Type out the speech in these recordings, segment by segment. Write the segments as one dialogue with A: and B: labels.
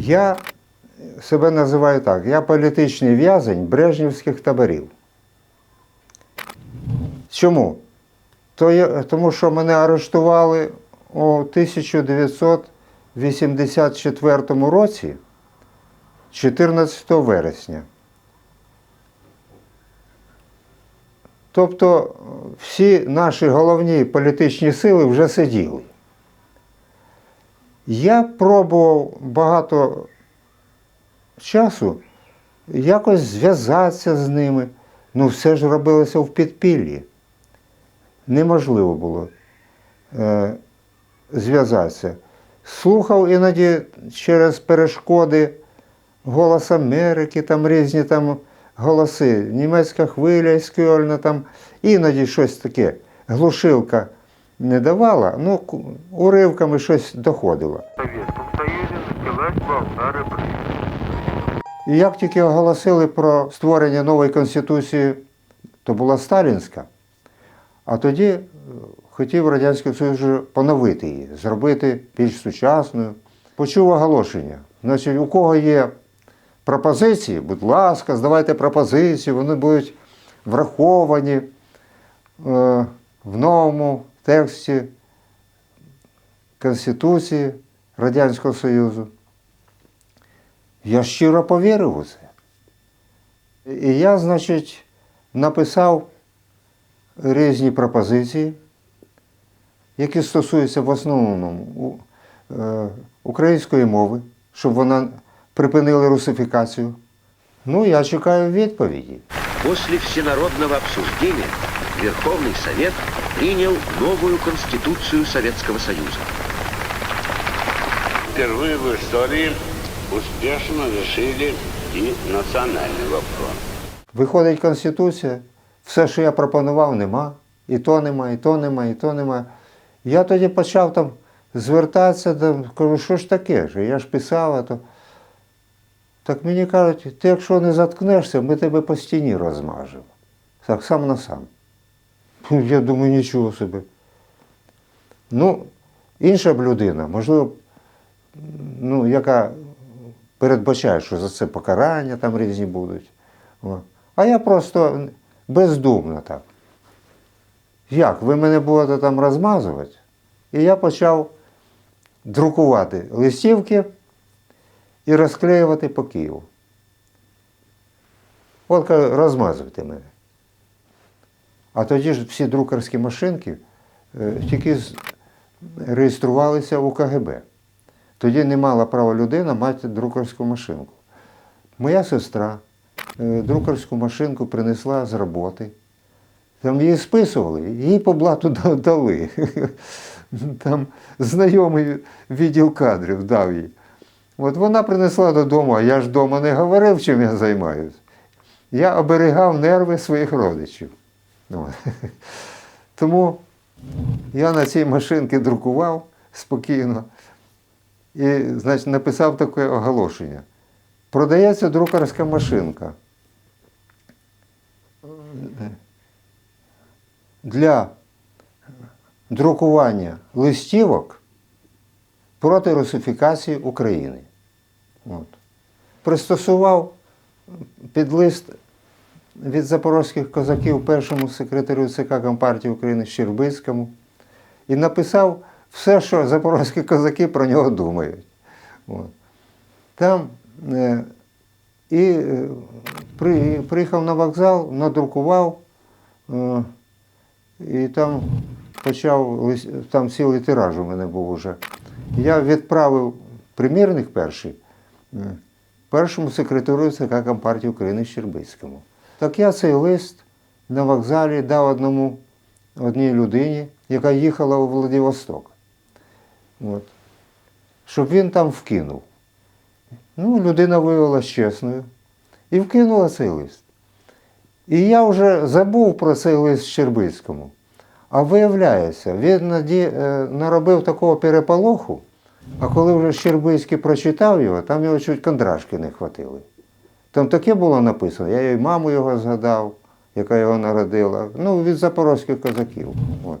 A: Я себе називаю так: я політичний в'язень брежнівських таборів. Чому? Тому що мене арештували у 1984 році, 14 вересня. Тобто всі наші головні політичні сили вже сиділи. Я пробував багато часу якось зв'язатися з ними. Ну, все ж робилося в підпіллі. Неможливо було е, зв'язатися. Слухав іноді через перешкоди Голос Америки, там різні там голоси, німецька хвиля із там іноді щось таке. Глушилка не давала, ну уривками щось доходило. І як тільки оголосили про створення нової конституції, то була сталінська, а тоді е, хотів Радянський Союз поновити її, зробити більш сучасною. Почув оголошення. Значить, у кого є пропозиції, будь ласка, здавайте пропозиції, вони будуть враховані е, в новому тексті Конституції Радянського Союзу. Я щиро повірив у це. І я, значить, написав різні пропозиції, які стосуються в основному е, української мови, щоб вона припинила русифікацію. Ну, я чекаю відповіді.
B: После всенародного обсуждения Верховный Совет принял новую Конституцию Советского Союза.
C: Впервые в истории успешно решили и национальный вопрос.
A: Виходить Конституція, все, що я пропонував, нема. І то нема, і то нема, і то нема. Я тоді почав там звертатися, там, кажу, що ж таке? ж? Я ж писав, а то. Так мені кажуть, ти якщо не заткнешся, ми тебе по стіні розмажемо. Так сам на сам. Я думаю, нічого собі. Ну, інша б людина, можливо, ну, яка передбачає, що за це покарання там різні будуть. А я просто бездумно так. Як? Ви мене будете там розмазувати? І я почав друкувати листівки і розклеювати по Києву. От розмазуйте мене. А тоді ж всі друкарські машинки е, тільки реєструвалися у КГБ. Тоді не мала права людина мати друкарську машинку. Моя сестра е, друкарську машинку принесла з роботи. Там її списували, їй по блату дали. Там знайомий відділ кадрів дав їй. От вона принесла додому, а я ж вдома не говорив, чим я займаюся. Я оберігав нерви своїх родичів. От. Тому я на цій машинці друкував спокійно і значить, написав таке оголошення. Продається друкарська машинка. Для друкування листівок проти русифікації України. От. Пристосував під лист від запорозьких козаків першому секретарю ЦК Компартії України Щербицькому і написав все, що запорозькі козаки про нього думають. От. Там е, і е, при, приїхав на вокзал, надрукував, е, і там почав там цілий тираж у мене був уже. Я відправив примірник перший е, першому секретарю ЦК Компартії України Щербицькому. Так я цей лист на вокзалі дав одному одній людині, яка їхала у Владивосток. От. Щоб він там вкинув. Ну, людина виявилася чесною і вкинула цей лист. І я вже забув про цей лист Щербицькому. А виявляється, він наді, е, наробив такого переполоху, а коли вже Щербицький прочитав його, там його чуть кондрашки не хватили. Там таке було написано, я і маму його згадав, яка його народила, ну, від запорозьких козаків. От.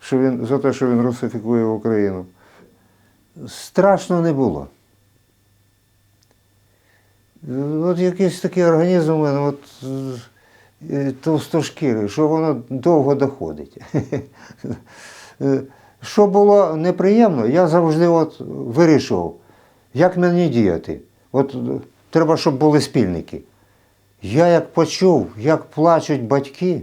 A: Що він, за те, що він русифікує Україну. Страшно не було. От якийсь такий організм у мене, от е, товстошкірий, що воно довго доходить. Що було неприємно, я завжди от вирішував, як мені діяти. От треба, щоб були спільники. Я як почув, як плачуть батьки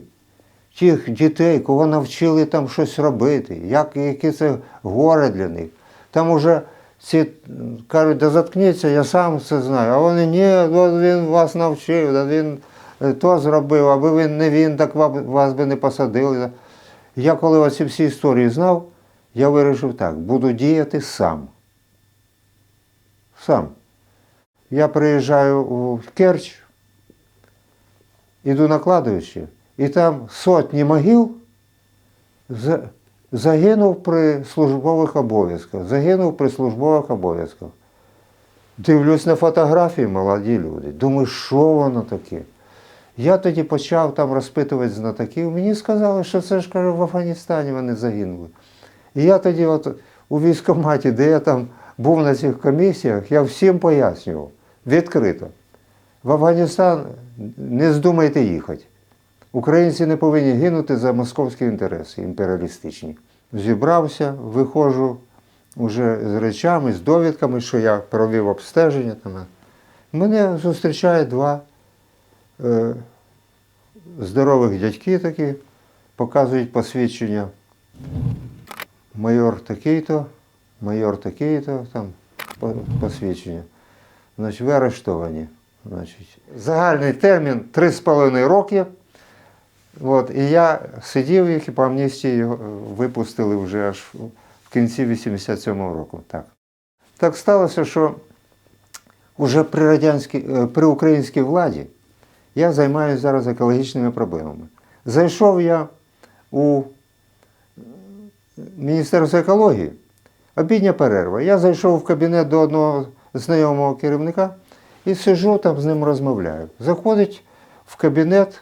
A: тих дітей, кого навчили там щось робити, як, яке це горе для них. Там уже ці кажуть, да заткніться, я сам це знаю. А вони ні, він вас навчив, він е, то зробив, аби він не він, так вас би не посадили. Я коли оці всі історії знав, я вирішив так, буду діяти сам. Сам. Я приїжджаю у Керч, іду на кладовище, і там сотні могил загинув при службових обов'язках. Загинув при службових обов'язках. Дивлюсь на фотографії, молоді люди. Думаю, що воно таке? Я тоді почав там розпитувати знатоків. Мені сказали, що це ж кажу, в Афганістані вони загинули. І я тоді, от у військкоматі, де я там був на цих комісіях, я всім пояснював відкрито. В Афганістан не здумайте їхати. Українці не повинні гинути за московські інтереси імперіалістичні. Зібрався, виходжу вже з речами, з довідками, що я провів обстеження. Мене зустрічають два е, здорових дядьки такі, показують посвідчення. Майор такий-то, майор такий-то, там по- посвідчення. Значить, ви арештовані. Значить, загальний термін 3,5 роки. От, і я сидів їх і по амністії е, випустили вже аж в кінці 87-го року. Так. так сталося, що вже при, радянській, е, при українській владі я займаюся зараз екологічними проблемами. Зайшов я у Міністерство екології, обідня перерва. Я зайшов в кабінет до одного знайомого керівника і сижу там з ним розмовляю. Заходить в кабінет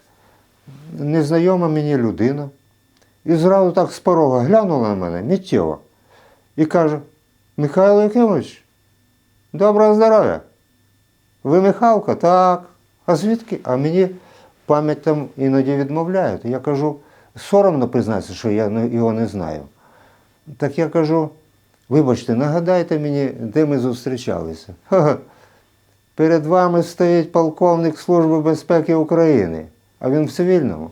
A: незнайома мені людина і зразу так з порога глянула на мене миттєво і каже: Михайло Якимович, доброго здоров'я. Ви Михалко? Так. А звідки? А мені пам'ять там іноді відмовляють. Я кажу, соромно признатися, що я його не знаю. Так я кажу, вибачте, нагадайте мені, де ми зустрічалися. Ха-ха. Перед вами стоїть полковник Служби безпеки України, а він в цивільному.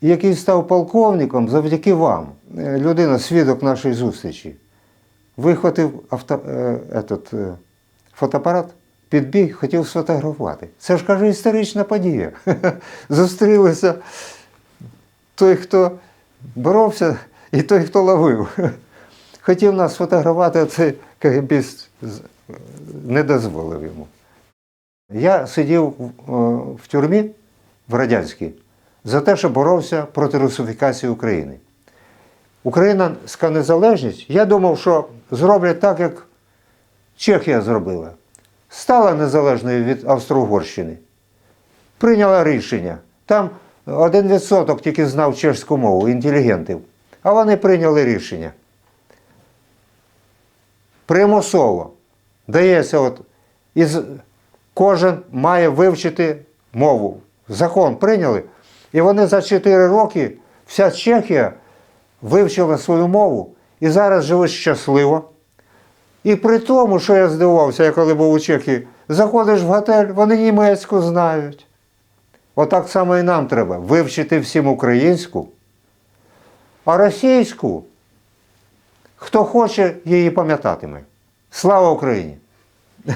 A: Який став полковником завдяки вам. Е, Людина, свідок нашої зустрічі, вихватив авто, е, етот, е, фотоапарат, підбіг, хотів сфотографувати. Це ж каже історична подія. Зустрілися той, хто боровся, і той, хто ловив. Хотів нас сфотографувати, а цей КГБіст не дозволив йому. Я сидів в- в тюрмі в радянській за те, що боровся проти русифікації України. Українська незалежність, я думав, що зроблять так, як Чехія зробила. Стала незалежною від Австро-Угорщини. Прийняла рішення. Там один відсоток тільки знав чешську мову, інтелігентів. А вони прийняли рішення. Примусово. Дається, от, із, кожен має вивчити мову. Закон прийняли. І вони за 4 роки, вся Чехія вивчила свою мову і зараз живуть щасливо. І при тому, що я здивувався, я коли був у Чехії, заходиш в готель, вони німецьку знають. Отак само і нам треба вивчити всім українську, а російську, хто хоче, її пам'ятатиме. Слава Україні!